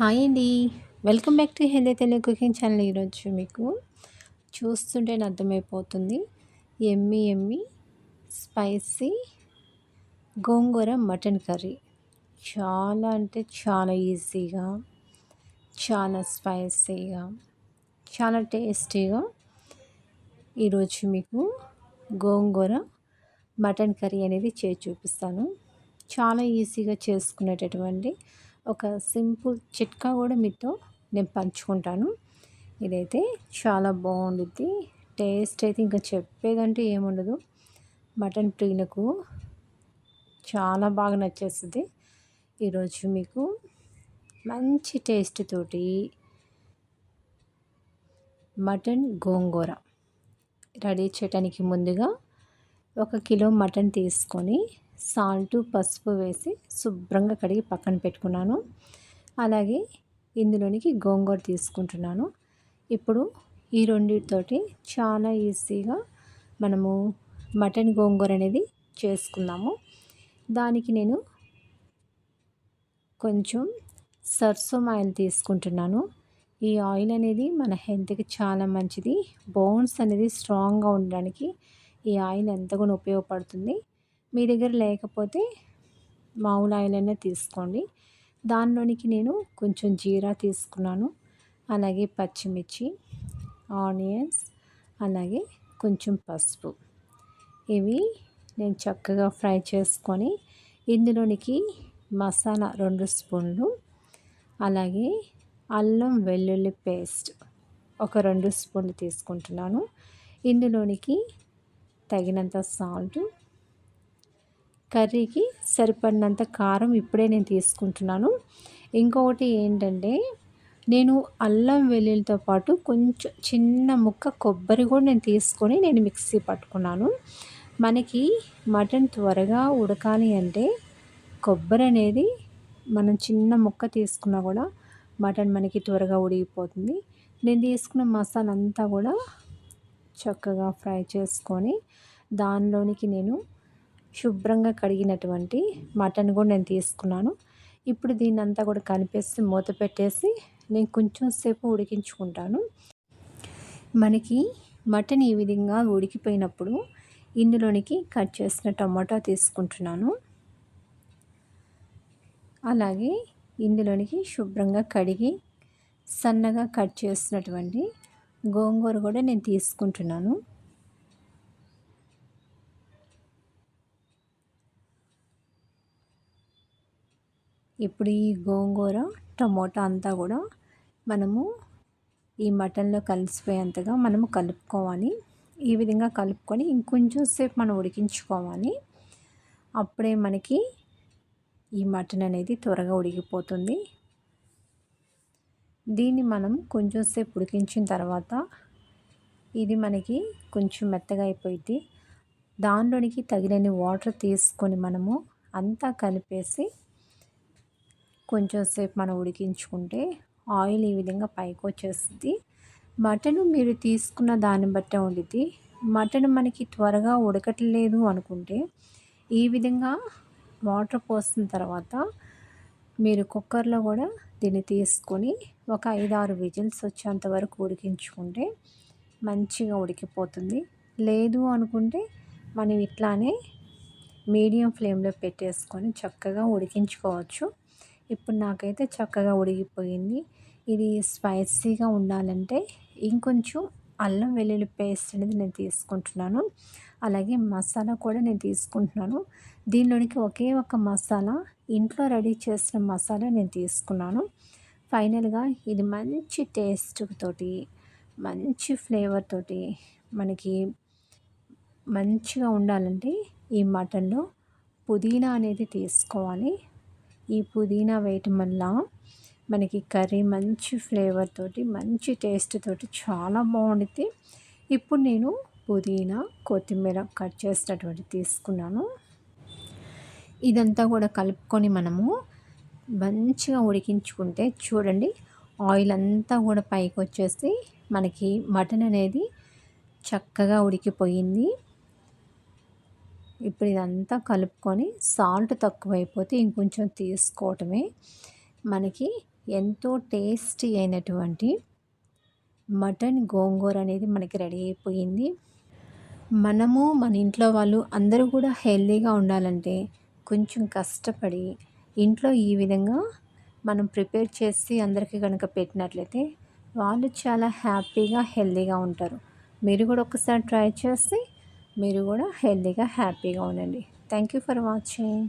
Hi అండి. Welcome back to healthy Telugu cooking channel ఈరోజు మీకు. చూస్తుంటే అర్థమైపోతుంది. ఎమ్మి ఎమ్మి స్పైసీ గోంగూర మటన్ కర్రీ. చాలా అంటే చాలా ఈజీగా చాలా స్పైసీగా చాలా టేస్టీగా ఈరోజు మీకు గోంగూర మటన్ కర్రీ అనేది చేసి చూపిస్తాను. చాలా ఈజీగా చేసుకునేటటువంటి ఒక సింపుల్ చిట్కా కూడా మీతో నేను పంచుకుంటాను. ఇదైతే చాలా బాగుండుద్ది. టేస్ట్ అయితే ఇంకా చెప్పేదంటే ఏముండదు. మటన్ ప్రియులకు చాలా బాగా నచ్చేస్తుంది. ఈరోజు మీకు మంచి టేస్ట్ తోటి మటన్ గోంగూర రెడీ చేయడానికి ముందుగా ఒక కిలో మటన్ తీసుకొని సాల్ట్ పసుపు వేసి శుభ్రంగా కడిగి పక్కన పెట్టుకున్నాను. అలాగే ఇందులోనికి గోంగూర తీసుకుంటున్నాను. ఇప్పుడు ఈ రెండింటితోటి చాలా ఈజీగా మనము మటన్ గోంగూర అనేది చేసుకుందాము. దానికి నేను కొంచెం సర్సోమ్ ఆయిల్ తీసుకుంటున్నాను. ఈ ఆయిల్ అనేది మన హెల్త్కి చాలా మంచిది. బోన్స్ అనేది స్ట్రాంగ్గా ఉండడానికి ఈ ఆయిల్ ఎంతగానో ఉపయోగపడుతుంది. మీ దగ్గర లేకపోతే మామూలు ఆయిల్ అయినా తీసుకోండి. దానిలోనికి నేను కొంచెం జీరా తీసుకున్నాను. అలాగే పచ్చిమిర్చి ఆనియన్స్ అలాగే కొంచెం పసుపు. ఇవి నేను చక్కగా ఫ్రై చేసుకొని ఇందులోనికి మసాలా రెండు స్పూన్లు అలాగే అల్లం వెల్లుల్లి పేస్ట్ ఒక రెండు స్పూన్లు తీసుకుంటున్నాను. ఇందులోనికి తగినంత సాల్ట్ కర్రీకి సరిపడినంత కారం ఇప్పుడే నేను తీసుకుంటున్నాను. ఇంకొకటి ఏంటంటే నేను అల్లం వెల్లుల్లితో పాటు కొంచెం చిన్న ముక్క కొబ్బరి కూడా నేను తీసుకొని నేను మిక్సీ పట్టుకున్నాను. మనకి మటన్ త్వరగా ఉడకాలి అంటే కొబ్బరి అనేది మనం చిన్న ముక్క తీసుకున్నా కూడా మటన్ మనకి త్వరగా ఉడిగిపోతుంది నేను తీసుకున్న మసాలా అంతా కూడా చక్కగా ఫ్రై చేసుకొని దానిలోనికి నేను శుభ్రంగా కడిగినటువంటి మటన్ కూడా నేను తీసుకున్నాను. ఇప్పుడు దీన్ని అంతా కూడా కనిపేసి మూత పెట్టేసి నేను కొంచెం సేపు ఉడికించుకుంటాను. మనకి మటన్ ఈ విధంగా ఉడికిపోయినప్పుడు ఇందులోనికి కట్ చేసిన టమాటా తీసుకుంటున్నాను. అలాగే ఇందులోనికి శుభ్రంగా కడిగి సన్నగా కట్ చేసినటువంటి గోంగూర కూడా నేను తీసుకుంటున్నాను. ఇప్పుడు ఈ గోంగూర టమోటా అంతా కూడా మనము ఈ మటన్లో కలిసిపోయేంతగా మనము కలుపుకోవాలి. ఈ విధంగా కలుపుకొని ఇంకొంచెం సేపు మనం ఉడికించుకోవాలి. అప్పుడే మనకి ఈ మటన్ అనేది త్వరగా ఉడికిపోతుంది. దీన్ని మనం కొంచెం సేపు ఉడికించిన తర్వాత ఇది మనకి కొంచెం మెత్తగా అయిపోయింది దానిలోనికి తగినన్ని వాటర్ తీసుకొని మనము అంతా కలిపేసి కొంచెం సేపు మనం ఉడికించుకుంటే ఆయిల్ ఈ విధంగా పైకి వచ్చేస్తుంది. మటన్ మీరు తీసుకున్న దాన్ని బట్టే ఉండిద్ది. మటన్ మనకి త్వరగా ఉడకట్లేదు అనుకుంటే ఈ విధంగా వాటర్ పోసిన తర్వాత మీరు కుక్కర్లో కూడా దీన్ని తీసుకొని ఒక ఐదు ఆరు విజిల్స్ వచ్చేంత వరకు ఉడికించుకుంటే మంచిగా ఉడికిపోతుంది. లేదు అనుకుంటే మనం ఇట్లానే మీడియం ఫ్లేమ్లో పెట్టేసుకొని చక్కగా ఉడికించుకోవచ్చు. ఇప్పుడు నాకైతే చక్కగా ఉడిగిపోయింది ఇది స్పైసీగా ఉండాలంటే ఇంకొంచెం అల్లం వెల్లుల్లి పేస్ట్ అనేది నేను తీసుకుంటున్నాను. అలాగే మసాలా కూడా నేను తీసుకుంటున్నాను. దీనిలోనికి ఒకే ఒక మసాలా ఇంట్లో రెడీ చేసిన మసాలా నేను తీసుకున్నాను. ఫైనల్గా ఇది మంచి టేస్ట్ తోటి మంచి ఫ్లేవర్ తోటి మనకి మంచిగా ఉండాలంటే ఈ మటన్లో పుదీనా అనేది తీసుకోవాలి. ఈ పుదీనా వేయటం వల్ల మనకి కర్రీ మంచి ఫ్లేవర్ తోటి మంచి టేస్ట్ తోటి చాలా బాగుంటుంది ఇప్పుడు నేను పుదీనా కొత్తిమీర కట్ చేసినటువంటి తీసుకున్నాను. ఇదంతా కూడా కలుపుకొని మనము మంచిగా ఉడికించుకుంటే చూడండి ఆయిల్ అంతా కూడా పైకి వచ్చేసి మనకి మటన్ అనేది చక్కగా ఉడికిపోయింది. ఇప్పుడు ఇదంతా కలుపుకొని సాల్ట్ తక్కువైపోతే ఇంకొంచెం తీసుకోవటమే. మనకి ఎంతో టేస్టీ అయినటువంటి మటన్ గోంగూర అనేది మనకి రెడీ అయిపోయింది. మనము మన ఇంట్లో వాళ్ళు అందరూ కూడా హెల్తీగా ఉండాలంటే కొంచెం కష్టపడి ఇంట్లో ఈ విధంగా మనం ప్రిపేర్ చేసి అందరికీ కనుక పెట్టినట్లయితే వాళ్ళు చాలా హ్యాపీగా హెల్తీగా ఉంటారు. మీరు కూడా ఒకసారి ట్రై చేసి మీరు కూడా హెల్తీగా హ్యాపీగా ఉండండి. Thank you for watching.